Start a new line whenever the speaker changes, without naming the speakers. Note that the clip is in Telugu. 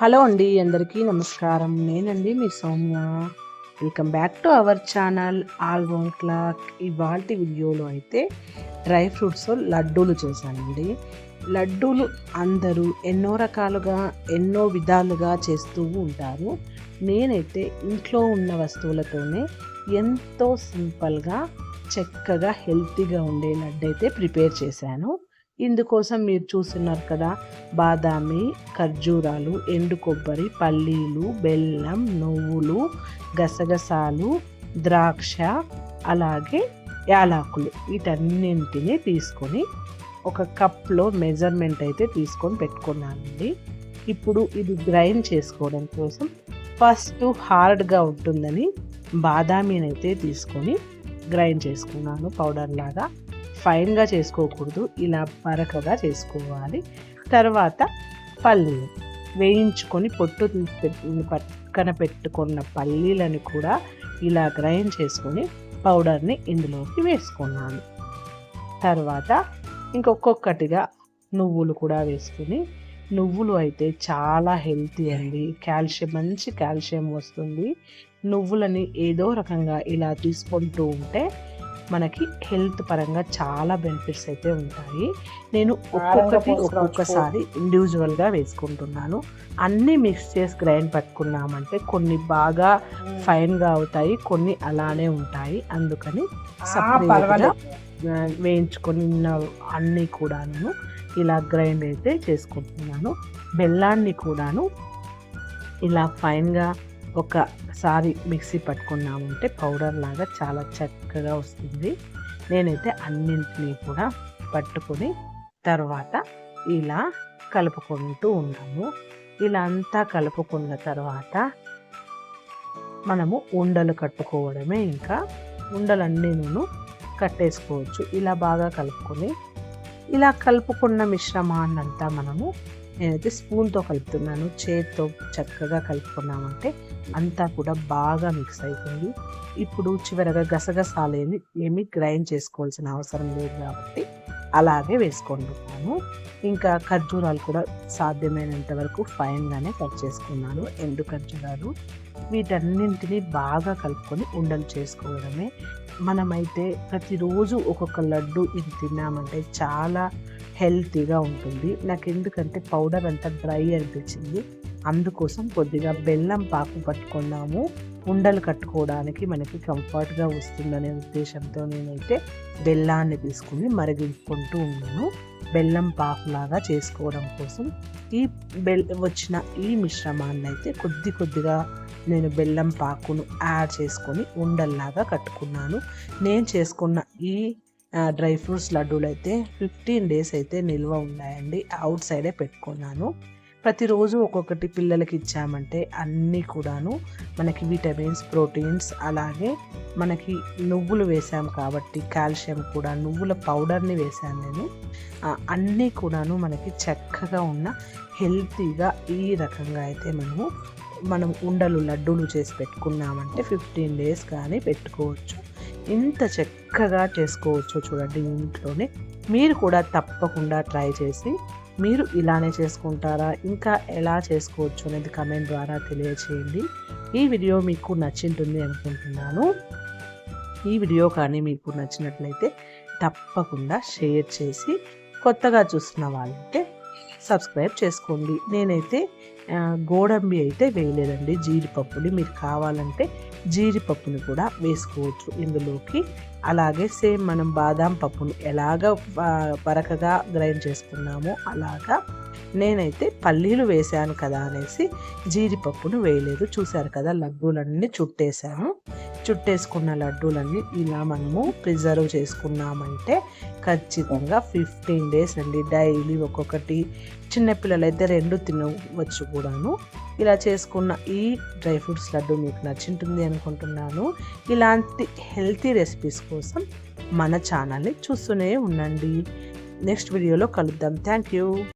హలో అండి అందరికీ నమస్కారం. నేనండి మీ Soumya. Welcome back to our channel all one clock. ఇవాళ వీడియోలో అయితే డ్రై ఫ్రూట్స్ లడ్డూలు చేశానండి. లడ్డూలు అందరూ ఎన్నో రకాలుగా ఎన్నో విధాలుగా చేస్తూ ఉంటారు. నేనైతే ఇంట్లో ఉన్న వస్తువులతోనే ఎంతో సింపుల్గా చక్కగా హెల్తీగా ఉండే లడ్డు అయితే ప్రిపేర్ చేశాను. ఇందుకోసం మీరు చూస్తున్నారు కదా బాదామి ఖర్జూరాలు ఎండు కొబ్బరి పల్లీలు బెల్లం నువ్వులు గసగసాలు ద్రాక్ష అలాగే యాలకులు. వీటన్నింటినీ తీసుకొని ఒక కప్లో మెజర్మెంట్ అయితే తీసుకొని పెట్టుకున్నానండి. ఇప్పుడు ఇది గ్రైండ్ చేసుకోవడం కోసం ఫస్ట్ హార్డ్గా ఉంటుందని బాదామిని అయితే తీసుకొని గ్రైండ్ చేసుకున్నాను పౌడర్ లాగా ఫైన్గా చేసుకోకూడదు. ఇలా మరకగా చేసుకోవాలి. తర్వాత పల్లీలు వేయించుకొని పొట్టు పక్కన పెట్టుకున్న పల్లీలను కూడా ఇలా గ్రైండ్ చేసుకొని పౌడర్ని ఇందులోకి వేసుకున్నాను. తర్వాత ఇంకొక్కొక్కటిగా నువ్వులు కూడా వేసుకుని నువ్వులు అయితే చాలా హెల్తీ అండి. కాల్షియం మంచి కాల్షియం వస్తుంది. నువ్వులని ఏదో రకంగా ఇలా తీసుకుంటూ ఉంటే మనకి హెల్త్ పరంగా చాలా బెనిఫిట్స్ అయితే ఉంటాయి. నేను ఒక్కొక్కటి ఒక్కొక్కసారి ఇండివిజువల్గా వేసుకుంటున్నాను. అన్నీ మిక్స్ చేసి గ్రైండ్ పట్టుకున్నామంటే కొన్ని బాగా ఫైన్గా అవుతాయి కొన్ని అలానే ఉంటాయి. అందుకని సపరేట్గా వేయించుకొని అన్నీ కూడాను ఇలా గ్రైండ్ అయితే చేసుకుంటున్నాను. బెల్లాన్ని కూడాను ఇలా ఫైన్గా ఒకసారి మిక్సీ పట్టుకున్నామంటే పౌడర్ లాగా చాలా చక్కగా వస్తుంది. నేనైతే అన్నింటినీ కూడా పట్టుకొని తర్వాత ఇలా కలుపుకుంటూ ఉన్నాము. ఇలా అంతా కలుపుకున్న తర్వాత మనము ఉండలు కట్టుకోవడమే ఇంకా. ఉండలన్నీను కట్టేసుకోవచ్చు. ఇలా బాగా కలుపుకొని. ఇలా కలుపుకున్న మిశ్రమాన్నంతా మనము నేనైతే స్పూన్తో కలుపుతున్నాను చేతితో చక్కగా కలుపుకున్నామంటే అంతా కూడా బాగా మిక్స్ అయిపోయింది. ఇప్పుడు చివరగా గసగసాలేమి ఏమి గ్రైండ్ చేసుకోవాల్సిన అవసరం లేదు కాబట్టి అలాగే వేసుకుంటున్నాను ఇంకా ఖర్జూరాలు కూడా సాధ్యమైనంత వరకు ఫైన్గానే కట్ చేసుకున్నాను. ఎండు ఖర్జూరాలు వీటన్నింటినీ బాగా కలుపుకొని ఉండలు చేసుకోవడమే. మనమైతే ప్రతిరోజు ఒక్కొక్క లడ్డు ఇది తిన్నామంటే చాలా హెల్తీగా ఉంటుంది. నాకు ఎందుకంటే పౌడర్ అంతా డ్రై అనిపించింది. అందుకోసం కొద్దిగా బెల్లం పాకు పట్టుకున్నాము. ఉండలు కట్టుకోవడానికి మనకి కంఫర్ట్గా వస్తుందనే ఉద్దేశంతో నేనైతే బెల్లాన్ని తీసుకుని మరిగించుకుంటూ ఉన్నాను. బెల్లం పాకులాగా చేసుకోవడం కోసం ఈ బెల్ వచ్చిన ఈ మిశ్రమాన్ని అయితే కొద్ది కొద్దిగా నేను బెల్లం పాకును యాడ్ చేసుకొని ఉండల్లాగా కట్టుకున్నాను. నేను చేసుకున్న ఈ డ్రై ఫ్రూట్స్ లడ్డూలు అయితే ఫిఫ్టీన్ డేస్ అయితే నిల్వ ఉన్నాయండి. అవుట్ సైడే పెట్టుకున్నాను. ప్రతిరోజు ఒక్కొక్కటి పిల్లలకి ఇచ్చామంటే అన్నీ కూడాను మనకి విటమిన్స్ ప్రోటీన్స్ అలాగే మనకి నువ్వులు వేసాం కాబట్టి కాల్షియం కూడా నువ్వుల పౌడర్ని వేశాను నేను. అన్నీ కూడాను మనకి చక్కగా ఉన్న హెల్తీగా ఈ రకంగా అయితే మనము మనం ఉండలు లడ్డూలు చేసి పెట్టుకున్నామంటే ఫిఫ్టీన్ డేస్ కానీ పెట్టుకోవచ్చు. ఎంత చక్కగా చేసుకోవచ్చో చూడండి ఇంట్లోనే. మీరు కూడా తప్పకుండా ట్రై చేసి మీరు ఇలానే చేసుకుంటారా ఇంకా ఎలా చేసుకోవచ్చు అనేది కమెంట్ ద్వారా తెలియచేయండి. ఈ వీడియో మీకు నచ్చింటుంది అనుకుంటున్నాను. ఈ వీడియో కానీ మీకు నచ్చినట్లయితే తప్పకుండా షేర్ చేసి కొత్తగా చూస్తున్న వాళ్ళంటే సబ్స్క్రైబ్ చేసుకోండి. నేనైతే గోడంబి అయితే వేయలేదండి. జీడిపప్పుని మీరు కావాలంటే జీడిపప్పుని కూడా వేసుకోవచ్చు ఇందులోకి. అలాగే సేమ్ మనం బాదాం పప్పును ఎలాగ పరకగా గ్రైండ్ చేసుకున్నామో అలాగా నేనైతే పల్లీలు వేసాను కదా అనేసి జీడిపప్పును వేయలేదు. చూశారు కదా లడ్డూలన్నీ చుట్టేశాను. చుట్టేసుకున్న లడ్డూలన్నీ ఇలా మనము ప్రిజర్వ్ చేసుకున్నామంటే ఖచ్చితంగా ఫిఫ్టీన్ డేస్ అండి. డైలీ ఒక్కొక్కటి చిన్నపిల్లలు అయితే రెండు తినవచ్చు కూడాను. ఇలా చేసుకున్న ఈ డ్రై ఫ్రూట్స్ లడ్డు మీకు నచ్చింటుంది అనుకుంటున్నాను. ఇలాంటి హెల్తీ రెసిపీస్ కోసం మన ఛానల్ని చూస్తూనే ఉండండి. నెక్స్ట్ వీడియోలో కలుద్దాం. Thank you.